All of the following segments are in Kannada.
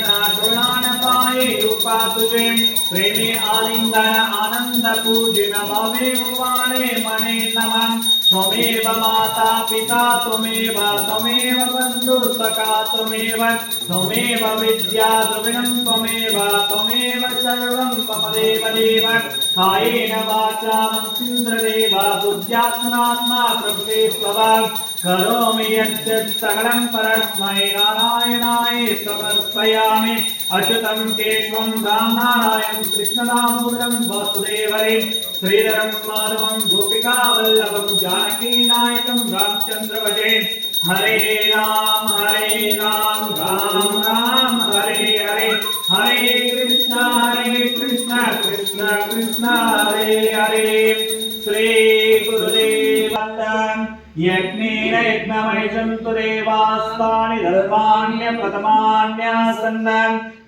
ये कृपा तुजे प्रेमे आलिङ्गन आनन्दपूजिन भवे पुणे मणे नम। त्वमेव माता पिता, त्वमेव त्वमेव बन्धु सखा, त्वमेव त्वमेव विद्या, द्रविणं त्वमेव त्वमेव सर्वं मम देव देव कायेन वाचा मनसिन्द्रदेव बुद्ध्यात्मनात्मा प्रभुते स्वभाव करोमि यद्यत् सकलं परस्मै, नारायणाय समर्पयामि। अच्युतं केशवं, रामनारायणं, कृष्णदामोदरं, वासुदेवरे। श्रीधरं माधवं गोपिकावल्लभं जानकीनायकं रामचन्द्रवजे हरे राम हरे राम राम राम हरे हरे हरे कृष्ण हरे कृष्ण कृष्ण कृष्ण हरे हरे श्री गुरुदेव यज्ञेन यज्ञमयजन्तु देवास्तानि धर्माण्यप्रथमान्यासन्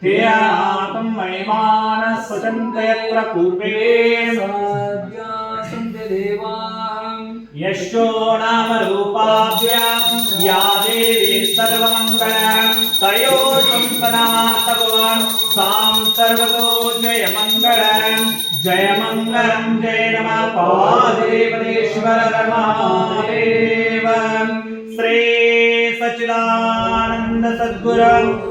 ते आतं महिमानः स्वचन्त यत्र पूर्वे यशो नाम रूपाभ्यां या देवी सर्वमङ्गलं तयो संसनातभवन् सां सर्वतो जयमङ्गलं जयमङ्गलं जय नमः पादेवदेश्वर रमादेव श्री सच्चिदानंद सद्गुरु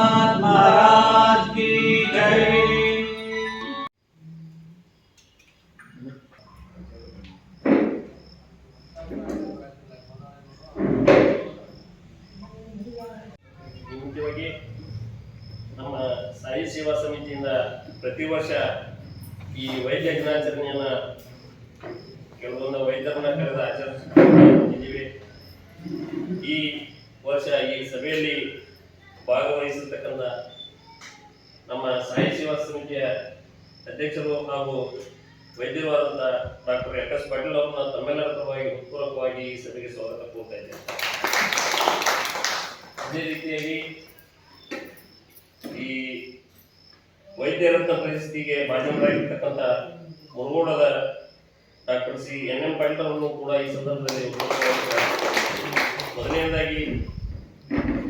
ಮುಖ್ಯವಾಗಿ ನಮ್ಮ ಸಾಯಿ ಸೇವಾ ಸಮಿತಿಯಿಂದ ಪ್ರತಿ ವರ್ಷ ಈ ವೈದ್ಯ ದಿನಾಚರಣೆಯನ್ನ ಕೆಲವೊಂದು ವೈದ್ಯರನ್ನ ಕರೆದ ಆಚರಿಸಿದ್ದೀವಿ ಈ ವರ್ಷ ಈ ಸಭೆಯಲ್ಲಿ ಭಾಗವಹಿಸಿರ್ತಕ್ಕಂಥ ನಮ್ಮ ಸಾಯಿ ಸೇವಾ ಸಮಿತಿಯ ಅಧ್ಯಕ್ಷರು ಹಾಗೂ ವೈದ್ಯರು ಆದಂಥ ಡಾಕ್ಟರ್ ಎಸ್ ಪಾಟೀಲ್ ಅವರನ್ನ ತಮ್ಮೆಲ್ಲರ ಪರವಾಗಿ ಹೃತ್ಪೂರ್ವಕವಾಗಿ ಈ ಸಭೆಗೆ ಸ್ವಾಗತ ಕೋರ್ತಾ ಇದ್ದೇನೆ. ಅದೇ ರೀತಿಯಾಗಿ ಈ ವೈದ್ಯರಂತ ಪರಿಸ್ಥಿತಿಗೆ ಭಾಜನರಾಗಿರ್ತಕ್ಕಂಥ ಮುರುಗೋಡದ doctor C N M Patil ಕೂಡ ಈ ಸಂದರ್ಭದಲ್ಲಿ ಮೊದಲನೇದಾಗಿ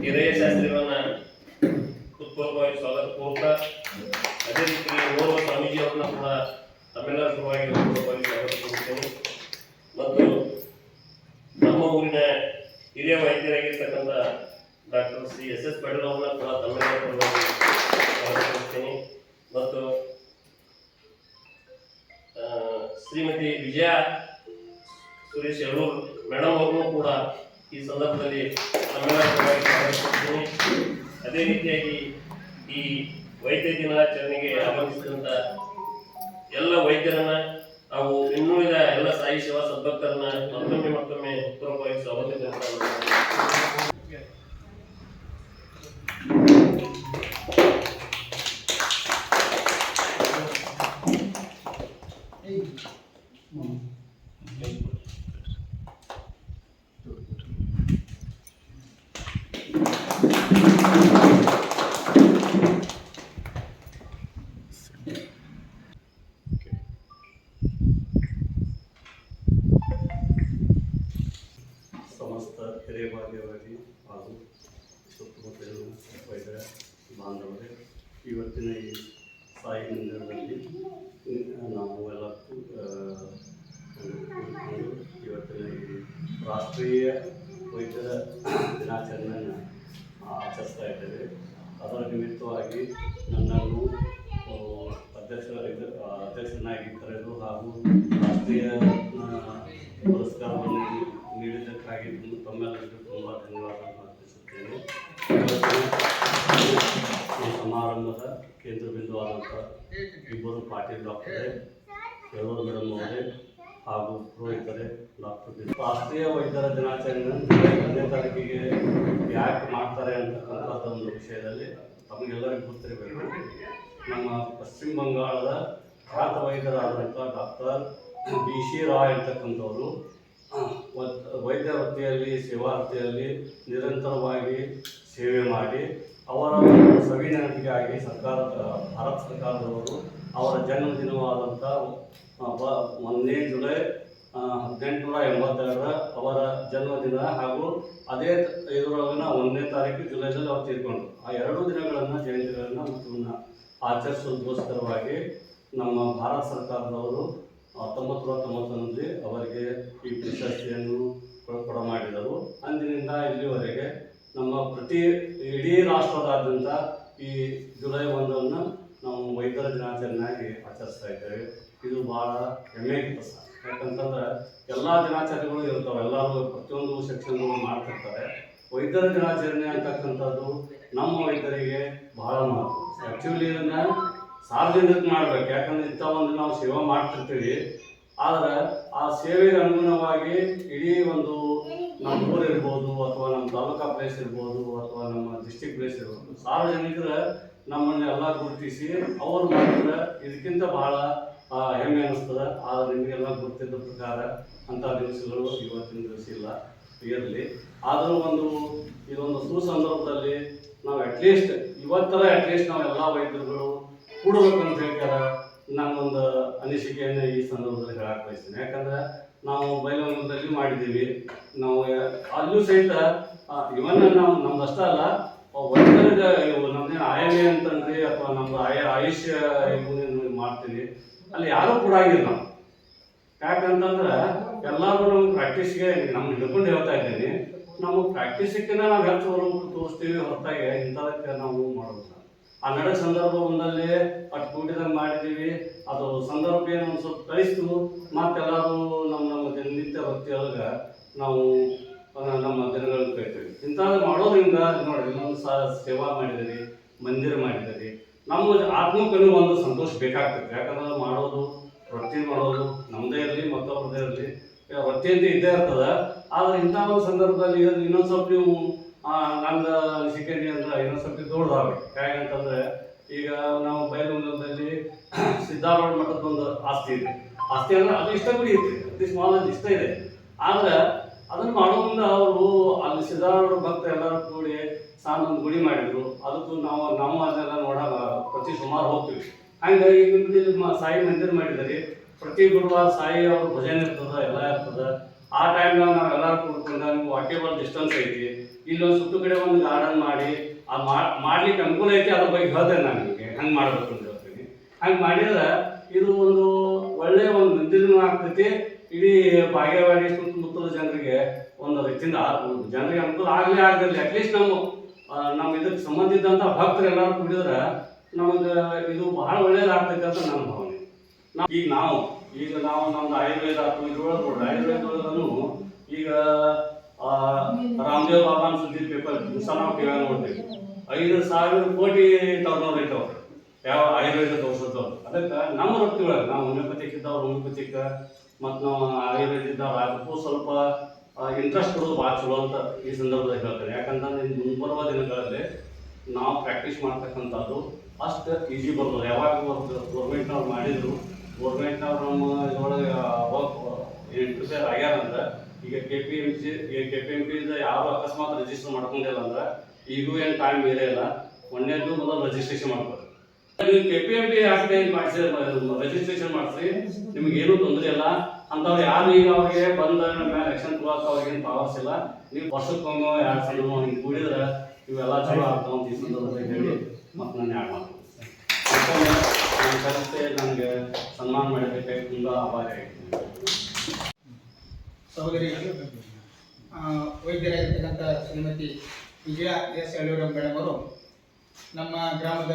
ಹಿರಿಯ ಶಾಸ್ತ್ರಿಗಳನ್ನ ಹೃತ್ಪೂರ್ವಕವಾಗಿ ಸ್ವಾಗತ ಕೋರ್ತಾ ಅದೇ ರೀತಿ ಓರ್ವ ಸ್ವಾಮೀಜಿಯವರನ್ನ ಕೂಡ ತಮ್ಮೆಲ್ಲರ ಪರವಾಗಿ ಸ್ವಾಗತ ಕೋರ್ತೇನೆ ಮತ್ತು ನಮ್ಮ ಊರಿನ ಹಿರಿಯ ವೈದ್ಯರಾಗಿರ್ತಕ್ಕಂಥ doctor C S S Patel ಕೂಡ ಸ್ವಾಗತಿಸುತ್ತೇನೆ ಮತ್ತು ಶ್ರೀಮತಿ ವಿಜಯ ಸುರೇಶ್ ಯಳೂರ್ ಮೇಡಮ್ ಅವ್ರನ್ನೂ ಕೂಡ ಈ ಸಂದರ್ಭದಲ್ಲಿ ಅದೇ ರೀತಿಯಾಗಿ ಈ ವೈದ್ಯ ದಿನಾಚರಣೆಗೆ ಆಗಮಿಸಿದಂಥ ಎಲ್ಲ ವೈದ್ಯರನ್ನ ಹಾಗೂ ಇನ್ನುಳಿದ ಎಲ್ಲ ಸಾಯಿ ಸೇವಾ ಸದ್ಭಕ್ತರನ್ನ ಮತ್ತೊಮ್ಮೆ ಮತ್ತೊಮ್ಮೆ ಪೂರ್ವಕವಾಗಿ ಸ್ವಾಗತ ಹಿರೇಬಾಗ್ಯವಾಗಿ ಹಾಗೂ ಸುತ್ತಮುತ್ತಲಿನ ವೈದ್ಯರ ಬಾಂಧವರೇ, ಇವತ್ತಿನ ಈ ಸಾಯಿ ಮಂದಿರದಲ್ಲಿ ನಾವು ಎಲ್ಲ ಇವತ್ತಿನ ಈ ರಾಷ್ಟ್ರೀಯ ವೈದ್ಯರ ದಿನಾಚರಣೆಯನ್ನು ಆಚರಿಸ್ತಾ ಇದ್ದೇವೆ. ಅದರ ನಿಮಿತ್ತವಾಗಿ ನನ್ನನ್ನು ಅಧ್ಯಕ್ಷರಾಗಿದ್ದ ಅಧ್ಯಕ್ಷರನ್ನಾಗಿ ಕರೆದು ಹಾಗೂ ರಾಷ್ಟ್ರೀಯ ಪಾಟೀಲ್ ಡಾಕ್ಟರೇ ಮೇಡಮ್ ಅವರೇ, ಹಾಗೂ ಪುರೋಹಿತರೇ ಡಾಕ್ಟರ್ ರಾಷ್ಟ್ರೀಯ ವೈದ್ಯರ ದಿನಾಚರಣೆ ತಾರೀಕಿಗೆ ಯಾಕೆ ಮಾಡ್ತಾರೆ ಅಂತಕ್ಕಂಥದ್ದು ಒಂದು ವಿಷಯದಲ್ಲಿ ತಮಗೆಲ್ಲರಿಗೂ ಗೊತ್ತಿರಬೇಕು. ನಮ್ಮ ಪಶ್ಚಿಮ ಬಂಗಾಳದ ಖ್ಯಾತ ವೈದ್ಯರಾದಂಥ ಡಾಕ್ಟರ್ ಬಿ ಸಿ ರಾಯ್ ಅಂತಕ್ಕಂಥವರು ವದ್- ವೈದ್ಯ ವೃತ್ತಿಯಲ್ಲಿ, ಸೇವಾ ವೃತ್ತಿಯಲ್ಲಿ ನಿರಂತರವಾಗಿ ಸೇವೆ ಮಾಡಿ ಅವರ ಒಂದು ಸರ್ಕಾರದ ಸರ್ಕಾರ, ಭಾರತ ಸರ್ಕಾರದವರು ಅವರ ಜನ್ಮದಿನವಾದಂಥ ಒಂದನೇ ಜುಲೈ ಹದಿನೆಂಟುನೂರ ಎಂಬತ್ತೆರಡರ ಅವರ ಜನ್ಮದಿನ ಹಾಗೂ ಅದೇ ಇದರೊಳಗಿನ ಒಂದನೇ ತಾರೀಕು ಜುಲೈದಲ್ಲಿ ಅವ್ರು ತೀರ್ಕೊಂಡ್ರು. ಆ ಎರಡು ದಿನಗಳನ್ನು, ಜಯಂತಿಗಳನ್ನು ಇವನ್ನ ಆಚರಿಸೋದಕ್ಕೋಸ್ಕರವಾಗಿ ನಮ್ಮ ಭಾರತ ಸರ್ಕಾರದವರು ಹತ್ತೊಂಬತ್ತು ನೂರ ತೊಂಬತ್ತೊಂದರಲ್ಲಿ ಅವರಿಗೆ ಈ ಪ್ರಶಸ್ತಿಯನ್ನು ಕೊಡ ಮಾಡಿದರು. ಅಂದಿನಿಂದ ಇಲ್ಲಿವರೆಗೆ ನಮ್ಮ ಪ್ರತಿ, ಇಡೀ ರಾಷ್ಟ್ರದಾದ್ಯಂತ ಈ ಜುಲೈ ಒಂದನ್ನು ನಾವು ವೈದ್ಯರ ದಿನಾಚರಣೆಯಾಗಿ ಆಚರಿಸ್ತಾ ಇದ್ದೇವೆ. ಇದು ಭಾಳ ಹೆಮ್ಮೆ ಕೆಲಸ ಯಾಕಂತಂದ್ರೆ ಎಲ್ಲ ದಿನಾಚರಣೆಗಳು ಇರ್ತಾವೆ ಎಲ್ಲರೂ ಪ್ರತಿಯೊಂದು ಸೆಕ್ಷನ್ಗಳು ಮಾಡ್ತಿರ್ತಾರೆ. ವೈದ್ಯರ ದಿನಾಚರಣೆ ಅಂತಕ್ಕಂಥದ್ದು ನಮ್ಮ ವೈದ್ಯರಿಗೆ ಬಹಳ ಮಹತ್ವ. ಆ್ಯಕ್ಚುಲಿ ಇದನ್ನು ಸಾರ್ವಜನಿಕ ಮಾಡ್ಬೇಕು. ಯಾಕಂದ್ರೆ ಇಂಥ ಒಂದು ನಾವು ಸೇವೆ ಮಾಡ್ತಿರ್ತೀವಿ. ಆದ್ರೆ ಆ ಸೇವೆಗೆ ಅನುಗುಣವಾಗಿ ಇಡೀ ಒಂದು ನಮ್ಮ ಊರಿರ್ಬೋದು ಅಥವಾ ನಮ್ಮ ತಾಲೂಕಾ ಪ್ಲೇಸ್ ಇರ್ಬೋದು ಅಥವಾ ನಮ್ಮ ಡಿಸ್ಟಿಕ್ ಪ್ಲೇಸ್ ಇರ್ಬೋದು. ಸಾರ್ವಜನಿಕರ ನಮ್ಮನ್ನೆಲ್ಲ ಗುರುತಿಸಿ ಅವ್ರು ಮಾಡಿದ್ರೆ ಇದಕ್ಕಿಂತ ಬಹಳ ಹೆಮ್ಮೆ ಅನಿಸ್ತದೆ. ಆದ್ರೆ ನಿಮಗೆಲ್ಲ ಗೊತ್ತಿದ್ದ ಪ್ರಕಾರ ಅಂಥ ದಿವಸಗಳು ಇವತ್ತಿನ ದಿವಸ ಇಲ್ಲ. ಇರಲಿ. ಆದರೂ ಒಂದು, ಇದೊಂದು ಸುಸಂದರ್ಭದಲ್ಲಿ ನಾವು ಅಟ್ಲೀಸ್ಟ್ ಇವತ್ತರ ಅಟ್ಲೀಸ್ಟ್ ನಾವು ನಾವೆಲ್ಲ ವೈದ್ಯರುಗಳು ಕೂಡಬೇಕಂತ ಹೇಳ್ತಾರೆ. ನನ್ನೊಂದು ಅನಿಸಿಕೆಯನ್ನು ಈ ಸಂದರ್ಭದಲ್ಲಿ ಹೇಳಕ್ಕೆ ಬಯಸ್ತೀನಿ. ಯಾಕಂದ್ರೆ ನಾವು ಬೈಲಹೊಂಗಲದಲ್ಲಿ ಮಾಡಿದ್ದೀವಿ. ನಾವು, ಅಲ್ಲೂ ಸಹಿತ ಇವನ್ನ ನಾವು ನಮ್ದಷ್ಟೇ ಅಲ್ಲ ಇವು ನಮ್ದೇನು ಆಯಮೆ ಅಂತಂದ್ರೆ ಅಥವಾ ನಮ್ದು ಆಯ ಆಯುಷ್ಯ ಮಾಡ್ತೀವಿ, ಅಲ್ಲಿ ಯಾರು ಕೂಡ ಆಗಿಲ್ಲ ನಾವು. ಯಾಕಂತಂದ್ರೆ ಎಲ್ಲರೂ ನಮ್ಮ ಪ್ರಾಕ್ಟೀಸ್ಗೆ ನಮ್ಮ ಹಿಡ್ಕೊಂಡು ಹೇಳ್ತಾ ಇದ್ದೀನಿ, ನಮ್ಮ ಪ್ರಾಕ್ಟೀಸಿಕ್ಕಿಂತ ನಾವು ಹೆಚ್ಚು ತೋರಿಸ್ತೀವಿ, ಹೊರತಾಗಿ ಇಂಥದಕ್ಕೆ ನಾವು ಮಾಡೋದಿಲ್ಲ. ಆ ನಡೆ ಸಂದರ್ಭ ಒಂದಲ್ಲಿ ಅಷ್ಟು ಕೂಡಿದಂಗೆ ಮಾಡಿದ್ದೀವಿ, ಅದು ಸಂದರ್ಭ ಏನು ಒಂದು ಸ್ವಲ್ಪ ಕಳಿಸ್ತು ಮತ್ತೆಲ್ಲರೂ ನಮ್ಮ ನಮ್ಮ ದಿನನಿತ್ಯ ಭಕ್ತಿಯೊಳಗೆ ನಾವು ನಮ್ಮ ದಿನಗಳನ್ನು ಕರಿತೀವಿ ಇಂಥದ್ದು ಮಾಡೋದ್ರಿಂದ ನೋಡಿ ಇನ್ನೊಂದು ಸಹ ಸೇವಾ ಮಾಡಿದಿರಿ ಮಂದಿರ ಮಾಡಿದಿರಿ ನಮ್ಮ ಆತ್ಮಕ್ಕೂ ಒಂದು ಸಂತೋಷ ಬೇಕಾಗ್ತದೆ. ಯಾಕಂದ್ರೆ ಮಾಡೋದು ವೃತ್ತಿ ಮಾಡೋದು ನಮ್ಮದೇ ಇರಲಿ ಮತ್ತೊಬ್ಬರದೇ ಇರಲಿ ವೃತ್ತಿ ಅಂತ ಇದ್ದೇ ಇರ್ತದೆ. ಆದ್ರೆ ಇಂಥ ಒಂದು ಸಂದರ್ಭದಲ್ಲಿ ಇನ್ನೊಂದು ಸ್ವಲ್ಪ ನೀವು ಆ, ಸಿಕ್ಕಿ ಅಂದ್ರೆ ಇನ್ನೊಂದು ಸ್ವಲ್ಪ ದೊಡ್ಡದಾಗಬೇಕು ಯಾಕಂತಂದ್ರೆ ಈಗ ನಾವು ಬಯಲುಂಗಲದಲ್ಲಿ ಸಿದ್ದಾರೂಢ ಮಠದ ಒಂದು ಆಸ್ತಿ ಇದೆ. ಆಸ್ತಿ ಅಂದ್ರೆ ಅದು ಇಷ್ಟ ಗುಡಿ ಇತ್ತು. ಅತಿ ಸ್ಮಾಲ್ ಇಷ್ಟ ಇದೆ. ಆದ್ರೆ ಅದನ್ನು ಮಾಡೋದ್ರಿಂದ ಅವರು ಅಲ್ಲಿ ಸಿದ್ಧಾರೂಢ ಭಕ್ತ ಎಲ್ಲರೂ ಕೂಡಿ ಒಂದು ಗುಡಿ ಮಾಡಿದ್ರು. ಅದಕ್ಕೂ ನಾವು ನಮ್ಮ ಅದೆಲ್ಲ ನೋಡಾಗ ಪ್ರತಿ ಸುಮಾರು ಹೋಗ್ತೀವಿ. ಹಂಗೆ ಈಗ ಇಲ್ಲಿ ಸಾಯಿ ಮಂದಿರ ಮಾಡಿದ್ದಾರೆ. ಪ್ರತಿ ಗುರುವಾರ ಸಾಯಿ ಅವ್ರ ಭಜನೆ ಇರ್ತದ, ಎಲ್ಲ ಇರ್ತದ. ಆ ಟೈಮ್ನಾಗ ನಾವು ಕೂಡ್ಕೊಂಡು ನಿಮ್ಗೆ ವಾಕೇಬಲ್ ಡಿಸ್ಟೆನ್ಸ್ ಐತಿ. ಇಲ್ಲೊಂದು ಸುತ್ತು ಕಡೆ ಒಂದು ಗಾರ್ಡನ್ ಮಾಡಿ, ಆ ಮಾಡ್ಲಿಕ್ಕೆ ಅನುಕೂಲ ಐತಿ, ಅದ್ರ ಬಗ್ಗೆ ಹೇಳ್ತೇನೆ ನಾನು ನಿಮಗೆ. ಹಂಗೆ ಮಾಡ್ಬೇಕು ಅಂತ ಹೇಳ್ತೀನಿ. ಹಂಗೆ ಮಾಡಿದ್ರೆ ಇದು ಒಂದು ಒಳ್ಳೆಯ ಒಂದು ಮಂದಿರನೂ ಆಗ್ತೈತಿ. ಇಡೀ ಬಾಗೇವಾಡಿ ಸುತ್ತಮುತ್ತಲ ಜನರಿಗೆ ಒಂದು ಆ- ಜನರಿಗೆ ಅನುಕೂಲ ಆಗಲೇ ಆಗಲಿ ಅಟ್ಲೀಸ್ಟ್ ನಮ್ಮ ನಮ್ಮ ಇದಕ್ಕೆ ಸಂಬಂಧಿಸಿದಂಥ ಭಕ್ತರು ಎಲ್ಲರೂ ಕುಡಿದ್ರೆ ನಮಗೆ ಇದು ಬಹಳ ಒಳ್ಳೇದಾಗ್ತೈತೆ ಅಂತ ನನ್ನ ಭಾವನೆ. ಈಗ ನಾವು ಈಗ ನಾವು ನಮ್ದು ಆಯುರ್ವೇದ ಅಥವಾ ಇದ್ರೊಳಗೆ ನೋಡ್ರಿ ಆಯುರ್ವೇದದೊಳಗೂ ಈಗ ರಾಮದೇವ್ ಬಾಬಾನ್ ಸುದ್ದಿ ಪೇಪರ್ ದಿವಸ ನಾವು ಟಿವಿ ನೋಡ್ತೀವಿ. ಐದು ಸಾವಿರ ಕೋಟಿ ಟರ್ನೋರ್ ಐತವ್ರು ಯಾವ ಆಯುರ್ವೇದ ಔಷಧದವ್ರು ಅದಕ್ಕೆ ನಮ್ಮ ವೃತ್ತಿಯೊಳಗೆ, ನಾವು ಹೋಮಿಯೋಪತಿಕ್ ಇದ್ದವ್ರು ಹೋಮಿಯೋಪತಿಕ್ ಮತ್ತು ನಾವು ಆಯುರ್ವೇದ ಅದಕ್ಕೂ ಸ್ವಲ್ಪ ಇಂಟ್ರೆಸ್ಟ್ ಕೊಡೋದು ಭಾಳ ಚಲೋ ಅಂತ ಈ ಸಂದರ್ಭದಲ್ಲಿ ಹೇಳ್ತಾರೆ. ಯಾಕಂತಂದ್ರೆ ಮುಂಬರುವ ದಿನಗಳಲ್ಲಿ ನಾವು ಪ್ರಾಕ್ಟೀಸ್ ಮಾಡ್ತಕ್ಕಂಥದ್ದು ಅಷ್ಟು ಈಸಿ ಬರ್ಬೋದು ಯಾವಾಗ ಗೌರ್ಮೆಂಟ್ನವ್ರು ಮಾಡಿದ್ರು ಗೌರ್ಮೆಂಟ್ನವ್ರು ನಮ್ಮ ಇದ್ರೊಳಗೆ ಆಗ್ಯಾರ ಅಂದ್ರೆ ಈಗ K P M C K P M ಪಿಯಿಂದ ಯಾರು ಅಕಸ್ಮಾತ್ ರಿಜಿಸ್ಟರ್ ಮಾಡ್ಕೊಂಡಿಲ್ಲ ಅಂದ್ರೆ ಈಗೂ ಏನು ಟೈಮ್ ಬೇರೆ ಇಲ್ಲ. ಒಂದೇದು ಮೊದಲು ರಿಜಿಸ್ಟ್ರೇಷನ್ ಮಾಡ್ತಾರೆ ನೀವು ಕೆಪಿಎಂಪಿ ಯಾಕೆ ಮಾಡಿಸಿ ರಿಜಿಸ್ಟ್ರೇಷನ್ ಮಾಡಿಸಿ. ನಿಮ್ಗೆ ಏನೂ ತೊಂದರೆ ಇಲ್ಲ. ಅಂಥವ್ರು ಯಾರು ಈಗ ಅವ್ರಿಗೆ ಬಂದ ಮೇಲೆ ಎಲೆಕ್ಷನ್ ತಗೋಕೆ ಅವ್ರಿಗೇನು ಇಲ್ಲ. ನೀವು ವರ್ಷಕ್ಕೊಮ್ಮೆ ಎರಡು ಸಲ ಹಿಂಗೆ ಕೂಡಿದ್ರೆ ಇವೆಲ್ಲ ಚಲೋ ಆಗ್ತಾವ ಈ ಸಂದರ್ಭದಲ್ಲಿ ಹೇಳಿ ಮತ್ತು ನಾನು ಯಾರು ಯಾಕಂದ್ರೆ ನನ್ನ ಸಂಸ್ಥೆ ನನಗೆ ಸನ್ಮಾನ ಮಾಡಿದ್ದಕ್ಕೆ ತುಂಬ ಆಭಾರಿ ಆಗಿದ್ದೀನಿ. ವೈದ್ಯರಾಗಿರ್ತಕ್ಕಂಥ ಶ್ರೀಮತಿ ವಿಜಯ ಎಸ್ ಯಡಿಯೂರಪ್ಪ ಮೇಡಮ್ ಅವರು ನಮ್ಮ ಗ್ರಾಮದ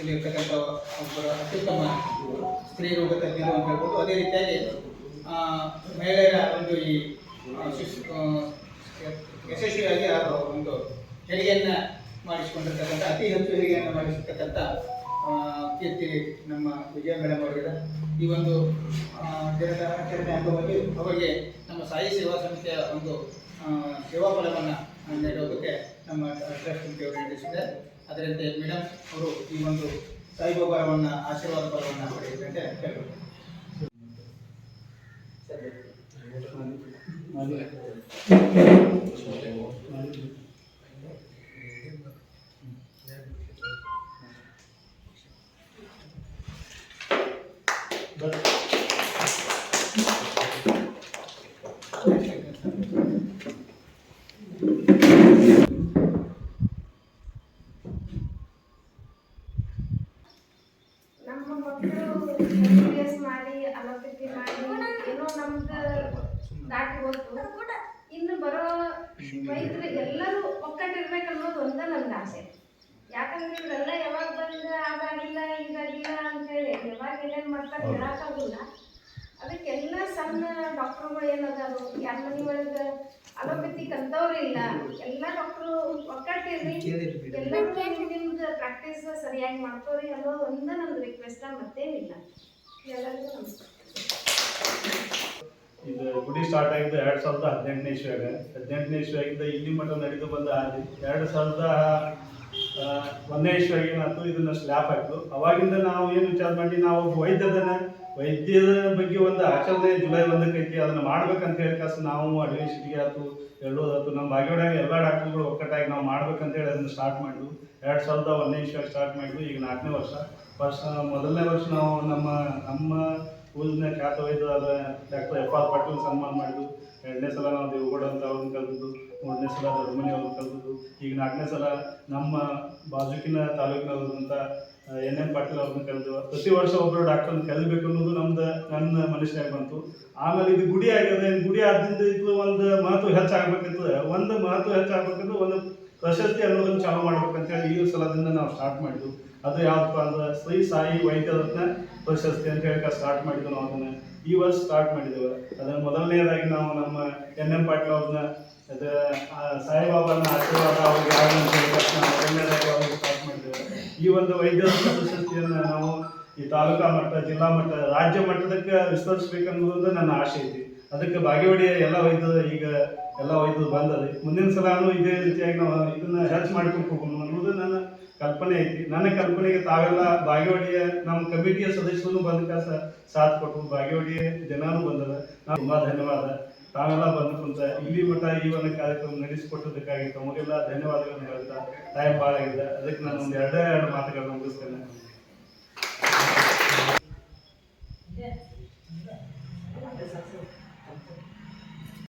ಇಲ್ಲಿ ಇರ್ತಕ್ಕಂಥ ಒಬ್ಬರು ಅತ್ಯುತ್ತಮ ಸ್ತ್ರೀ ರೋಗ ತಜ್ಞರು ಅಂತ ಹೇಳ್ಬೋದು. ಅದೇ ರೀತಿಯಾಗಿ ಮಹಿಳೆಯರ ಒಂದು ಈ ಯಶಸ್ವಿಯಾಗಿ ಅವರು ಒಂದು ಹೆರಿಗೆಯನ್ನು ಮಾಡಿಸಿಕೊಂಡಿರ್ತಕ್ಕಂಥ, ಅತಿ ಹೆಚ್ಚು ಹೆರಿಗೆಯನ್ನು ಮಾಡಿಸಿರ್ತಕ್ಕಂಥ ಕೀರ್ತಿ ನಮ್ಮ ವಿಜಯ ಮೇಡಮ್ ಅವರಿಗೆ ಈ ಒಂದು ದಿನದ ಅಂಗವಾಗಿ ಅವರಿಗೆ ನಮ್ಮ ಸಾಯಿ ಸೇವಾ ಸಂಸ್ಥೆಯ ಒಂದು ಸೇವಾ ಫಲವನ್ನು ನೀಡೋದಕ್ಕೆ ನಮ್ಮ ಟ್ರಸ್ಟ್ ಸಮಿತಿಯವರು ನಡೆಸಿದ್ದಾರೆ ಅದರಂತೆ ಮೇಡಮ್ ಅವರು ಈ ಒಂದು ಸಾಯಿಬಾಬಾರವನ್ನು ಆಶೀರ್ವಾದ ಫಲವನ್ನು ಒಬ್ರು ಸೀರಿಯಸ್ ಮಾಡಿ ಅಲೋಪತಿ ಮಾಡಿ ಏನೋ ನಮ್ದು ದಾಟಿ ಹೋಗ್ತು ಇನ್ನು ಬರೋ ರೈತರು ಎಲ್ಲರೂ ಒಕ್ಕಟ್ಟಿರ್ಬೇಕು ಅನ್ನೋದು ಒಂದ ನನ್ನ ಆಸೆ. ಯಾಕಂದ್ರೆ ಇವರೆಲ್ಲ ಯಾವಾಗ ಬಂದ ಅದಾಗಿಲ್ಲ ಈಗಾಗಿಲ್ಲ ಅಂತೇಳಿ ಯಾವಾಗ ಏನೇನು ಮಾಡ್ತಾರೆ ಹೇಳಕ್ಕಾಗಿಲ್ಲ ಅದಕ್ಕೆಲ್ಲ ಸಣ್ಣ ಡಾಕ್ಟರ್ಗಳು ಏನದಾರು ಯಾರ ಮನೆ ಒಳಗೆ ಅಂತವ್ರು ಇಲ್ಲ. ಎಲ್ಲ ಡಾಕ್ಟ್ರು ಒಕ್ಕಟ್ಟಿರ್ರಿ ಎಲ್ಲರೂ ನಿಮ್ದು ಪ್ರಾಕ್ಟೀಸ್ ಸರಿಯಾಗಿ ಮಾಡ್ಕೋರಿ ಅನ್ನೋ ಒಂದು ನಂದು ರಿಕ್ವೆಸ್ಟ್ ಮತ್ತೇನಿಲ್ಲ. ಎಲ್ಲರಿಗೂ ನಮಸ್ಕಾರ. ಇದು ಗುಡಿ ಸ್ಟಾರ್ಟ್ ಆಗಿದ್ದು ಎರಡು ಸಾವಿರದ ಹದಿನೆಂಟನೇ ಇಸ್ವಿಯಾಗ. ಹದಿನೆಂಟನೇ ಇಸ್ವಿಯಾಗಿದ್ದ ಇಲ್ಲಿ ಮಟ್ಟ ನಡೆದು ಬಂದ ಹಾದಿ ಎರಡು ಸಾವಿರದ ಒಂದನೇ ಇಸ್ವಿಯಾಗ ಏನಾಯ್ತು? ಇದನ್ನ ಸ್ಲ್ಯಾಪ್ ಆಯ್ತು. ಅವಾಗಿಂದ ನಾವು ಏನು ವಿಚಾರ ಮಾಡಿ, ನಾವು ಒಬ್ಬ ವೈದ್ಯದನ್ನ ವೈದ್ಯದ ಬಗ್ಗೆ ಒಂದು ಆಚರಣೆ ಜುಲೈ ಒಂದಕ್ಕೆ ಐತಿ, ಅದನ್ನ ಮಾಡ್ಬೇಕಂತ ಹೇಳಿ ಕಾಸು ನಾವು ಅಡ್ಮಿನಿಸ್ಟ್ರಿಗೆ ಆಯ್ತು ಎಲ್ಲೋದಾಯ್ತು ನಮ್ಮ ಬಾಗೇವಾಡ್ಯಾಗ ಎಲ್ಲ ಡಾಕ್ಟರ್ಗಳು ಒಕ್ಕಟ್ಟಾಗಿ ನಾವು ಮಾಡ್ಬೇಕಂತ ಹೇಳಿ ಅದನ್ನ ಸ್ಟಾರ್ಟ್ ಮಾಡಿದ್ವು. ಎರಡು ಸಾವಿರದ ಒಂದನೇ ಇಸ್ವಿಯಾಗ ಸ್ಟಾರ್ಟ್ ಮಾಡಿದ್ವು. ಈಗ ನಾಲ್ಕನೇ ವರ್ಷ. ಫಸ್ಟ್ ಮೊದಲನೇ ವರ್ಷ ನಾವು ನಮ್ಮ ನಮ್ಮ ಊರಿನ ಖ್ಯಾತ ಡಾಕ್ಟರ್ ಎಫ್ ಆರ್ ಪಾಟೀಲ್ ಸನ್ಮಾನ ಮಾಡಿದ್ರು ಎರಡನೇ ಸಲ ನಾವು ದೇವಗೌಡ ಅಂತ ಅವ್ರನ್ನ ಕಲ್ತಿದ್ದು ಮೂರನೇ ಸಲ ದೊಡ್ಡಮನಿ ಅವ್ರನ್ನ ಕಲ್ತಿದ್ದು ಈಗ ನಾಲ್ಕನೇ ಸಲ ನಮ್ಮ ಬಾಜುಕಿನ ತಾಲೂಕಿನವರಂತ ಎನ್ ಎನ್ ಪಾಟೀಲ್ ಅವ್ರನ್ನ ಕಲಿತು ಪ್ರತಿ ವರ್ಷ ಒಬ್ಬರು ಡಾಕ್ಟರ್ನ ಕಲಿಬೇಕು ಅನ್ನೋದು ನಮ್ದು, ನನ್ನ ಮನಸ್ಸಿನಾಗ ಬಂತು. ಆಮೇಲೆ ಇದು ಗುಡಿ ಆಗಿದೆ ಗುಡಿ ಆದ್ದರಿಂದ ಇದು ಒಂದು ಮಹತ್ವ ಹೆಚ್ಚಾಗಬೇಕಿತ್ತು ಒಂದು ಮಹತ್ವ ಹೆಚ್ಚಾಗಬೇಕಂದ್ರೆ ಒಂದು ಪ್ರಶಸ್ತಿ ಅನ್ನೋದನ್ನ ಚಾಲೂ ಮಾಡ್ಬೇಕಂತೇಳಿ ಈ ಸಲದಿಂದ ನಾವು ಸ್ಟಾರ್ಟ್ ಮಾಡಿದ್ವು ಅದು ಯಾವ್ದಪ್ಪ ಅಂದ್ರೆ ಶ್ರೀ ಸಾಯಿ ವೈದ್ಯರತ್ನ ಪ್ರಶಸ್ತಿ ಅಂತ ಹೇಳಕ ಸ್ಟಾರ್ಟ್ ಮಾಡಿದ್ವಿ ನಾವು ಅದನ್ನ. ಈ ವರ್ಷ ಸ್ಟಾರ್ಟ್ ಮಾಡಿದ್ದೇವೆ ಅದನ್ನ ಮೊದಲನೇದಾಗಿ ನಾವು ನಮ್ಮ ಎನ್ ಎಂ ಪಾಟೀಲ್ ಅವ್ರನ್ನ, ಅದು ಸಾಯಿಬಾಬಾನ ಆಶೀರ್ವಾದ ಅವ್ರಿಗೆ ಮೊದಲನೇದಾಗಿ ಅವ್ರಿಗೆ ಸ್ಟಾರ್ಟ್ ಮಾಡಿದ್ದೇವೆ ಈ ಒಂದು ವೈದ್ಯರತ್ನ ಪ್ರಶಸ್ತಿಯನ್ನು ನಾವು ಈ ತಾಲೂಕಾ ಮಟ್ಟ, ಜಿಲ್ಲಾ ಮಟ್ಟ, ರಾಜ್ಯ ಮಟ್ಟದಕ್ಕೆ ವಿಸ್ತರಿಸ್ಬೇಕನ್ನೋದು ನನ್ನ ಆಶೆ ಐತಿ ಅದಕ್ಕೆ ಬಾಗೇವಾಡಿಯ ಎಲ್ಲ ವೈದ್ಯರು ಈಗ ಎಲ್ಲ ವೈದ್ಯರು ಬಂದದೆ ಮುಂದಿನ ಸಲಾನು ಇದೇ ರೀತಿಯಾಗಿ ನಾವು ಇದನ್ನ ಹೆಚ್ಚು ಮಾಡ್ಕೊಂಡು ಹೋಗೋಣ ಅನ್ನೋದು ನನ್ನ ಕಲ್ಪನೆ ಐತಿ. ನನ್ನ ಕಲ್ಪನೆಗೆ ತಾವೆಲ್ಲ ಬಾಗೇವಾಡಿಯ ನಮ್ಮ ಕಮಿಟಿಯ ಸದಸ್ಯರು ಬಂದ ಕಾಸ ಸಾಥ್ ಕೊಟ್ಟರು. ಬಾಗೇವಾಡಿಯ ಜನರು ಬಂದದ ನಾವು ತುಂಬಾ ಧನ್ಯವಾದ. ತಾವೆಲ್ಲ ಬಂದು ಕುಂತ ಇಲ್ಲಿ ಮಠ ಈ ಒಂದು ಕಾರ್ಯಕ್ರಮ ನಡೆಸಿಕೊಟ್ಟದಕ್ಕಾಗಿ ತಮಗೆಲ್ಲ ಧನ್ಯವಾದಗಳನ್ನು ಹೇಳ್ತಾ ಟೈಮ್ ಭಾಳ ಆಗಿದೆ ಅದಕ್ಕೆ ನಾನು ಒಂದು ಎರಡೇ ಎರಡು ಮಾತುಗಳನ್ನ ಮುಗಿಸ್ತೇನೆ.